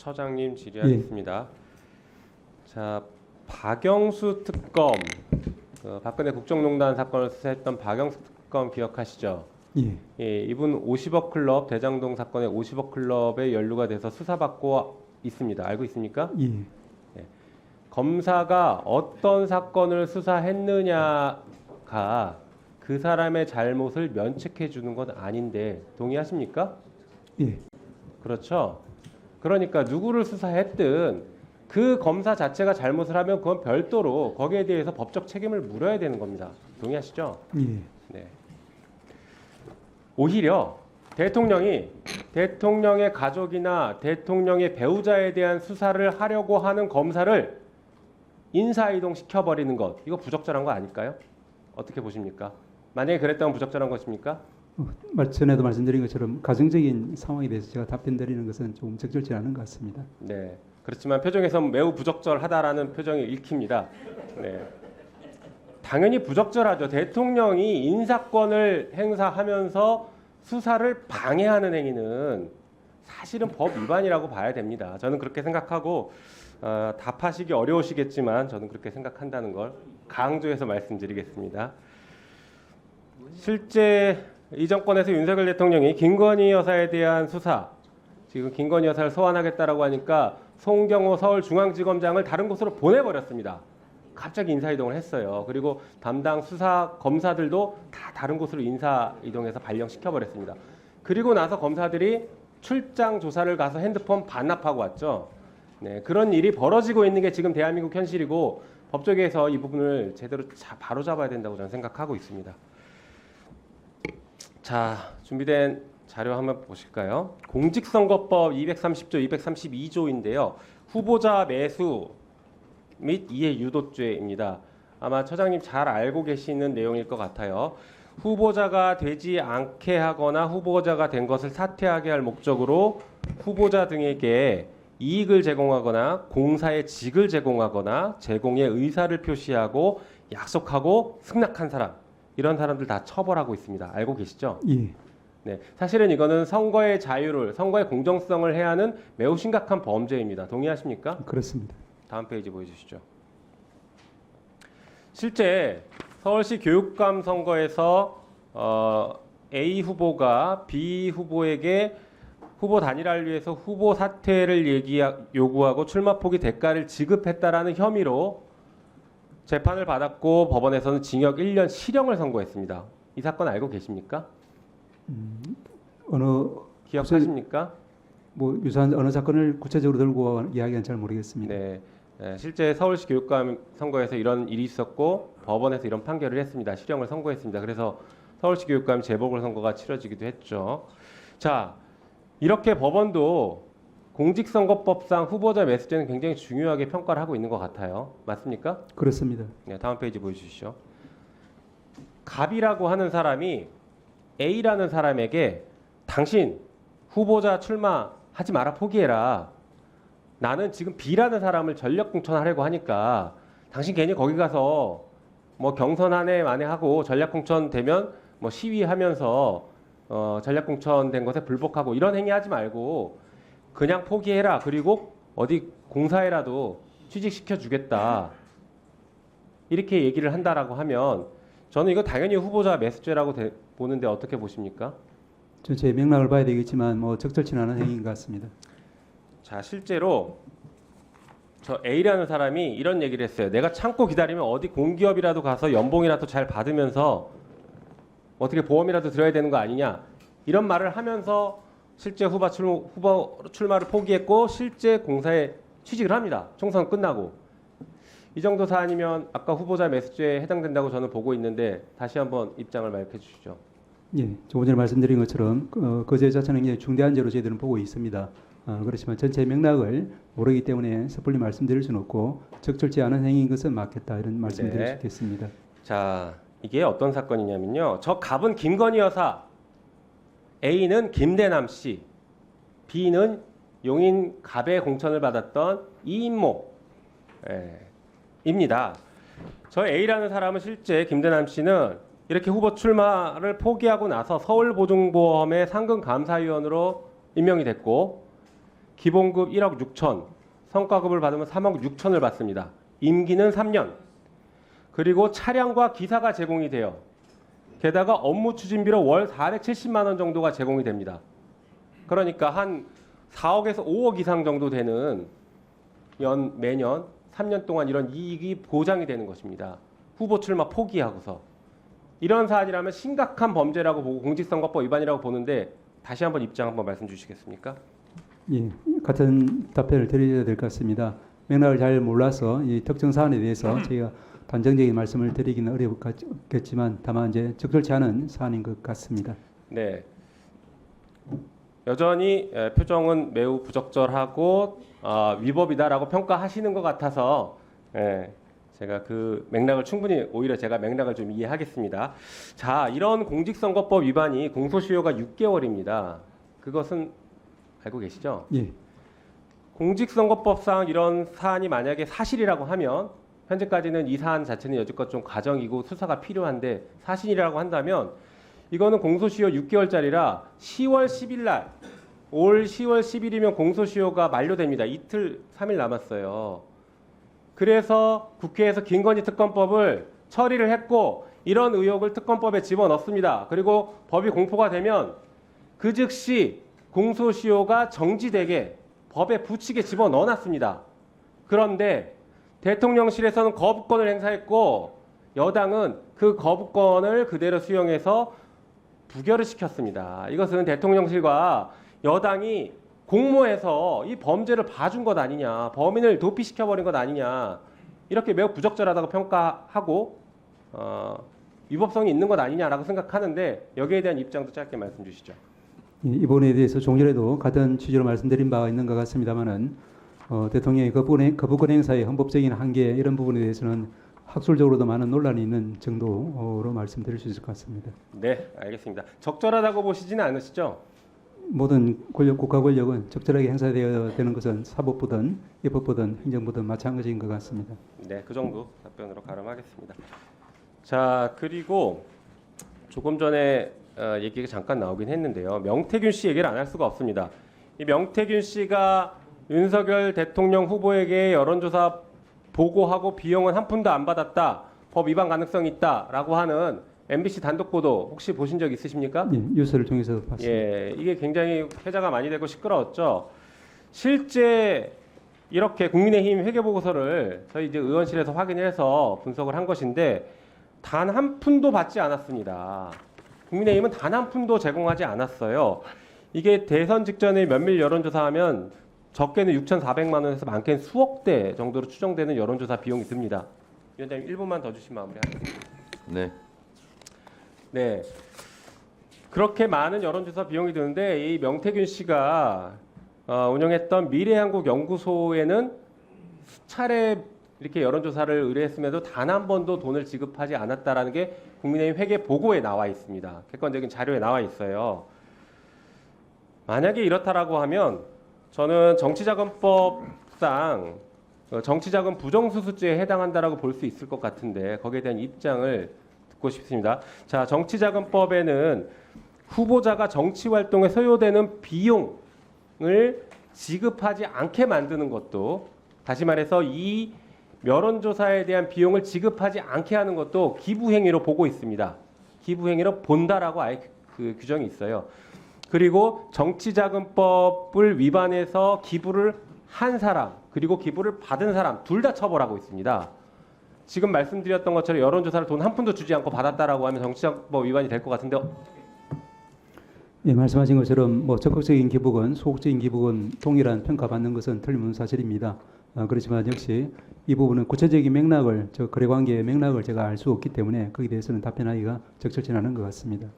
처장님 질의하겠습니다. 자, 박영수 특검, 그 박근혜 국정농단 사건을 수사했던 박영수 특검 기억하시죠? 예, 예, 이분 50억 클럽 대장동 사건의 50억 클럽에 연루가 돼서 수사받고 있습니다. 알고 있습니까? 예, 검사가 어떤 사건을 수사했느냐가 그 사람의 잘못을 면책해 주는 건 아닌데 동의하십니까? 예, 그렇죠. 그러니까 누구를 수사했든 그 검사 자체가 잘못을 하면 그건 별도로 거기에 대해서 법적 책임을 물어야 되는 겁니다. 동의하시죠? 예, 네. 오히려 대통령이 대통령의 가족이나 대통령의 배우자에 대한 수사를 하려고 하는 검사를 인사 이동 시켜 버리는 것 이거 부적절한 거 아닐까요? 어떻게 보십니까? 만약에 그랬다면 부적절한 것입니까? 어, 말- 전에도 말씀드린 것처럼 가정적인 상황에 대해서 제가 답변 드리는 것은 조금 적절치 않은 것 같습니다. 네. 그렇지만 표정에서 매우 부적절하다라는 표정이 읽힙니다. 네. 당연히 부적절하죠. 대통령이 인사권을 행사하면서 수사를 방해하는 행위는 사실은 법 위반이라고 봐야 됩니다. 저는 그렇게 생각하고 어, 답하시기 어려우시겠지만 저는 그렇게 생각한다는 걸 강조해서 말씀드리겠습니다. 실제 이 정권에서 윤석열 대통령이 김건희 여사에 대한 수사 지금 김건희 여사를 소환하겠다라고 하니까 송경호 서울중앙지검장을 다른 곳으로 보내버렸습니다. 갑자기 인사 이동을 했어요. 그리고 담당 수사 검사들도 다 다른 곳으로 인사 이동해서 발령시켜 버렸습니다. 그리고 나서 검사들이 출장 조사를 가서 핸드폰 반납하고 왔죠. 네, 그런 일이 벌어지고 있는 게 지금 대한민국 현실이고 법조계에서 이 부분을 제대로 자, 바로 잡아야 된다고 저는 생각하고 있습니다. 자, 준비된 자료 한번 보실까요? 공직선거법 230조, 232조인데요. 후보자 매수 및 이해 유도죄입니다. 아마 처장님 잘 알고 계시는 내용일 것 같아요. 후보자가 되지 않게 하거나 후보자가 된 것을 사퇴하게 할 목적으로 후보자 등에게 이익을 제공하거나 공사의 직을 제공하거나 제공의 의사를 표시하고 약속하고 승낙한 사람 이런 사람들 다 처벌하고 있습니다. 알고 계시죠? 예, 네, 사실은 이거는 선거의 자유를, 선거의 공정성을 해하는 매우 심각한 범죄입니다. 동의하십니까? 그렇습니다. 다음 페이지 보여주시죠. 실제 서울시 교육감 선거에서 어, A 후보가 B 후보에게 후보 단일화를 위해서 후보 사퇴를 얘기 요구하고 출마 포기 대가를 지급했다라는 혐의로 재판을 받았고 법원에서는 징역 1년 실형을 선고했습니다. 이 사건 알고 계십니까? 어느 기억하십니까? 뭐 유사한 어느 사건을 구체적으로 들고 이야기는 잘 모르겠습니다. 네. 네, 실제 서울시 교육감 선거에서 이런 일이 있었고 법원에서 이런 판결을 했습니다. 실형을 선고했습니다. 그래서 서울시 교육감 재보궐 선거가 치러지기도 했죠. 자, 이렇게 법원도 공직선거법상 후보자 매수제는 굉장히 중요하게 평가를 하고 있는 것 같아요. 맞습니까? 그렇습니다. 네, 다음 페이지 보여주시죠. 갑이라고 하는 사람이 A라는 사람에게 당신 후보자 출마하지 마라 포기해라. 나는 지금 B라는 사람을 전력 공천하려고 하니까 당신 괜히 거기 가서 뭐 경선 한 해 만에 하고 전략 공천 되면 뭐 시위하면서 어 전략 공천 된 것에 불복하고 이런 행위 하지 말고 그냥 포기해라. 그리고 어디 공사에라도 취직시켜 주겠다. 이렇게 얘기를 한다라고 하면 저는 이거 당연히 후보자 매수죄라고 대- 보는데 어떻게 보십니까? 전체 맥락을 봐야 되겠지만 뭐 적절치는 않은 행위인 것 같습니다. 자 실제로 저 A라는 사람이 이런 얘기를 했어요. 내가 참고 기다리면 어디 공기업이라도 가서 연봉이라도 잘 받으면서 어떻게 보험이라도 들어야 되는 거 아니냐 이런 말을 하면서 실제 후보 출 후보 출마를 포기했고 실제 공사에 취직을 합니다. 총선 끝나고 이 정도 사안이면 아까 후보자 매수죄에 해당된다고 저는 보고 있는데 다시 한번 입장을 밝혀 주시죠. 예, 조금 전에 말씀드린 것처럼 어, 거제 자체는 굉장히 중대한 죄로 저희들은 보고 있습니다. 어, 그렇지만 전체 맥락을 모르기 때문에 섣불리 말씀드릴 수는 없고 적절치 않은 행위인 것은 맞겠다 이런 말씀드릴 네. 수 있겠습니다. 자, 이게 어떤 사건이냐면요. 저 갑은 김건희 여사, A는 김대남 씨, B는 용인 갑의 공천을 받았던 이인모, 예, 입니다. 저 A라는 사람은 실제 김대남 씨는 이렇게 후보 출마를 포기하고 나서 서울보증보험의 상금 감사위원으로 임명이 됐고 기본급 1억 6천, 성과급을 받으면 3억 6천을 받습니다. 임기는 3년. 그리고 차량과 기사가 제공이 돼요. 게다가 업무 추진비로 월 470만 원 정도가 제공이 됩니다. 그러니까 한 4억에서 5억 이상 정도 되는 연 매년 3년 동안 이런 이익이 보장이 되는 것입니다. 후보 출마 포기하고서 이런 사안이라면 심각한 범죄라고 보고 공직선거법 위반이라고 보는데 다시 한번 입장 한번 말씀 주시겠습니까? 예, 같은 답변을 드려야 될 것 같습니다. 맥락을 잘 몰라서 이 특정 사안에 대해서 저희가 단정적인 말씀을 드리기는 어렵겠지만 다만 이제 적절치 않은 사안인 것 같습니다. 네. 여전히 에, 표정은 매우 부적절하고 아, 위법이다라고 평가하시는 것 같아서 예, 제가 그 맥락을 충분히 오히려 제가 맥락을 좀 이해하겠습니다. 자, 이런 공직선거법 위반이 공소시효가 6개월입니다. 그것은 알고 계시죠? 예, 공직선거법상 이런 사안이 만약에 사실이라고 하면 현재까지는 이 사안 자체는 여지껏 좀 과정이고 수사가 필요한데 사실이라고 한다면 이거는 공소시효 6개월짜리라 10월 10일 날, 올 10월 10일이면 공소시효가 만료됩니다. 이틀 3일 남았어요. 그래서 국회에서 김건희 특검법을 처리를 했고 이런 의혹을 특검법에 집어넣습니다. 그리고 법이 공포가 되면 그 즉시 공소시효가 정지되게 법에 붙이게 집어넣어놨습니다. 그런데 대통령실에서는 거부권을 행사했고 여당은 그 거부권을 그대로 수용해서 부결을 시켰습니다. 이것은 대통령실과 여당이 공모해서 이 범죄를 봐준 것 아니냐, 범인을 도피시켜버린 것 아니냐, 이렇게 매우 부적절하다고 평가하고 어, 위법성이 있는 것 아니냐라고 생각하는데 여기에 대한 입장도 짧게 말씀 주시죠. 이- 이번에 대해서 종전에도 같은 취지로 말씀드린 바가 있는 것 같습니다만은 어, 대통령의 거부권, 행- 거부권 행사의 헌법적인 한계 이런 부분에 대해서는 학술적으로도 많은 논란이 있는 정도로 말씀드릴 수 있을 것 같습니다. 네, 알겠습니다. 적절하다고 보시지는 않으시죠? 모든 권력 국가 권력은 적절하게 행사되어야 되는 것은 사법부든 입법부든 행정부든 마찬가지인 것 같습니다. 네, 그 정도 답변으로 가름하겠습니다. 자, 그리고 조금 전에 어, 얘기가 잠깐 나오긴 했는데요. 명태균 씨 얘기를 안 할 수가 없습니다. 이 명태균 씨가 윤석열 대통령 후보에게 여론조사 보고하고 비용은 한 푼도 안 받았다. 법 위반 가능성이 있다라고 하는 MBC 단독 보도 혹시 보신 적 있으십니까? 예, 뉴스를 통해서 봤습니다. 예, 이게 굉장히 회자가 많이 되고 시끄러웠죠. 실제 이렇게 국민의힘 회계 보고서를 저희 이제 의원실에서 확인해서 분석을 한 것인데 단 한 푼도 받지 않았습니다. 국민의힘은 단 한 푼도 제공하지 않았어요. 이게 대선 직전에 면밀 여론조사하면 적게는 6,400만 원에서 많게는 수억 대 정도로 추정되는 여론조사 비용이 듭니다. 위원장님 1분만 더 주시면 마무리하겠습니다. 네. 네. 그렇게 많은 여론조사 비용이 드는데 이 명태균 씨가 어, 운영했던 미래한국 연구소에는 수차례 이렇게 여론조사를 의뢰했음에도 단 한 번도 돈을 지급하지 않았다라는 게 국민의힘 회계 보고에 나와 있습니다. 객관적인 자료에 나와 있어요. 만약에 이렇다라고 하면 저는 정치자금법상 어, 정치자금 부정수수죄에 해당한다라고 볼 수 있을 것 같은데 거기에 대한 입장을 듣고 싶습니다. 자, 정치자금법에는 후보자가 정치 활동에 소요되는 비용을 지급하지 않게 만드는 것도 다시 말해서 이 여론조사에 대한 비용을 지급하지 않게 하는 것도 기부행위로 보고 있습니다. 기부행위로 본다라고 아예 그 규정이 있어요. 그리고 정치자금법을 위반해서 기부를 한 사람 그리고 기부를 받은 사람 둘 다 처벌하고 있습니다. 지금 말씀드렸던 것처럼 여론조사를 돈 한 푼도 주지 않고 받았다라고 하면 정치자금법 위반이 될 것 같은데 예, 말씀하신 것처럼 뭐 적극적인 기부건, 소극적인 기부건 동일한 평가받는 것은 틀림없는 사실입니다. 어, 그렇지만 역시 이 부분은 구체적인 맥락을 저 거래 관계의 맥락을 제가 알 수 없기 때문에 거기에 대해서는 답변하기가 적절치 않은 것 같습니다.